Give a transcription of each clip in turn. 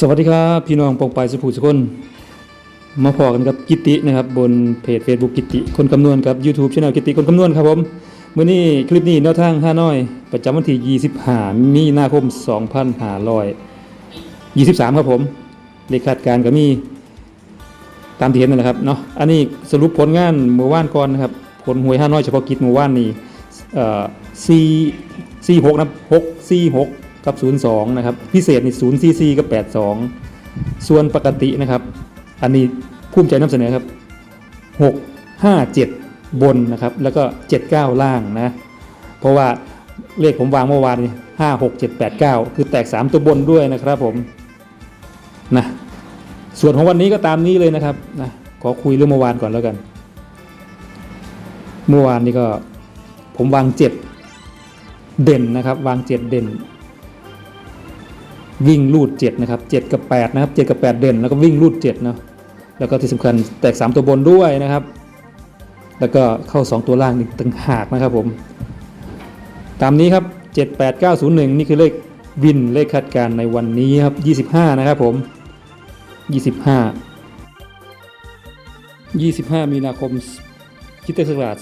สวัสดีครับพี่น้องปองปายสุภูสุคนมาพอกันกับกิตินะครับบนเพจ Facebook กิติคนคำนวณกับ YouTube Channel กิติคนคำนวณครับผมเมื้อนี้คลิปนี้แนวทางห้าน้อย ประจำวันที่25มีนาคม 2523 ครับผมเลขคาดการณ์ก็มี ตามที่เห็นนั่นแหละครับเนาะอันนี้สรุปผลงานเมื่อวานก่อนนะครับผลหวยห้าน้อยเฉพาะกิจเมื่อวานนี้เอ่อ4 46นะ6 46 กับ 02 นะครับ พิเศษนี่0 cc กับ 82 ส่วนปกตินะครับ อันนี้ภูมิใจนำเสนอครับ 6 5 7 บนนะครับ แล้วก็ 79 ล่างนะ เพราะว่าเลขผมวางเมื่อวานนี่5 6 7 8 9 คือแตก 3 ตัวบนด้วยนะครับผมนะส่วนของวันนี้ก็ตามนี้เลยนะครับนะขอคุยเรื่องเมื่อวานก่อนแล้วกัน เมื่อวานนี้ก็ผมวาง7เด่นนะครับ วาง7เด่น วิ่งลูด7นะครับ7กับ8นะครับ7กับ 8 เด่นแล้วก็วิ่งลูด7เนาะแล้วก็ที่สำคัญแตก 3 ตัวบนด้วยนะครับ แล้วก็เข้า 2 ตัวล่างอีกต่างหากนะครับผม ตามนี้ครับ 7 8 9 0 1 นี่คือเลขวินเลขคาดการณ์ในวันนี้ครับ 25 นะครับผม 25 25 มีนาคมคริสตศักราช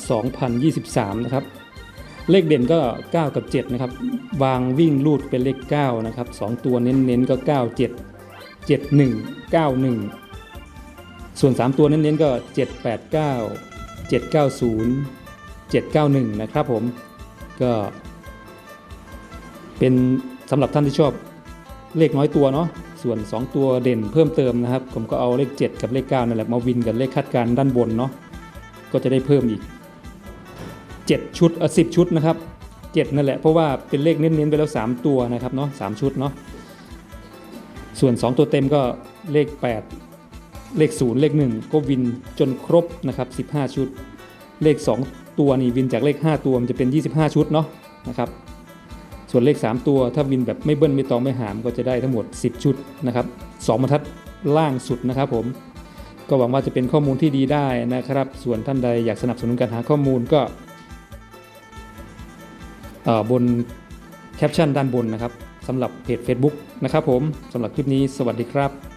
2023 นะครับ เลขเด่นก็ 9 กับ 7 นะครับ วางวิ่งลูดเป็นเลข 9 นะครับ 2 ตัวเน้นๆก็ 9 7 7 1 9 1 ส่วน 3 ตัวเน้นๆก็ 7 8 9 7 9 0 7 9 1 นะครับผม ก็ เป็นสำหรับท่านที่ชอบเลขน้อยตัวเนาะ ส่วน 2 ตัวเด่นเพิ่มเติมนะครับ ผมก็เอาเลข 7 กับเลข 9 นั่นแหละมาวินกับเลขคาดการณ์ด้านบนเนาะ ก็จะได้เพิ่มอีก 7 ชุดเออสิชุดนะครับ 7 นั่นแหละ เพราะว่าเป็นเลขเน้นๆไปแล้ว 3 ตัวนะครับเนาะสชุดเนาะส่วน 2 ตัวเต็มก็เลข 8 เลข 0 เลข 1 ก็วินจนครบนะครับ 15 ชุด เลข 2 ตัวนี่วินจากเลข 5 ตัวมันจะเป็น 25 ชุดเนาะนะครับส่วนเลข 3 ตัวถ้าวินแบบไม่เบิ้ลไม่ตองไม่หามก็จะได้ทั้งหมด 10 ชุดนะครับ2บรรทัดล่างสุดนะครับผมก็หวังว่าจะเป็นข้อมูลที่ดีได้นะครับ ส่วนท่านใดอยากสนับสนุนการหาข้อมูลก็ บนแคปชั่นด้านบนนะครับสำหรับเพจ Facebook นะครับผมสำหรับคลิปนี้สวัสดีครับ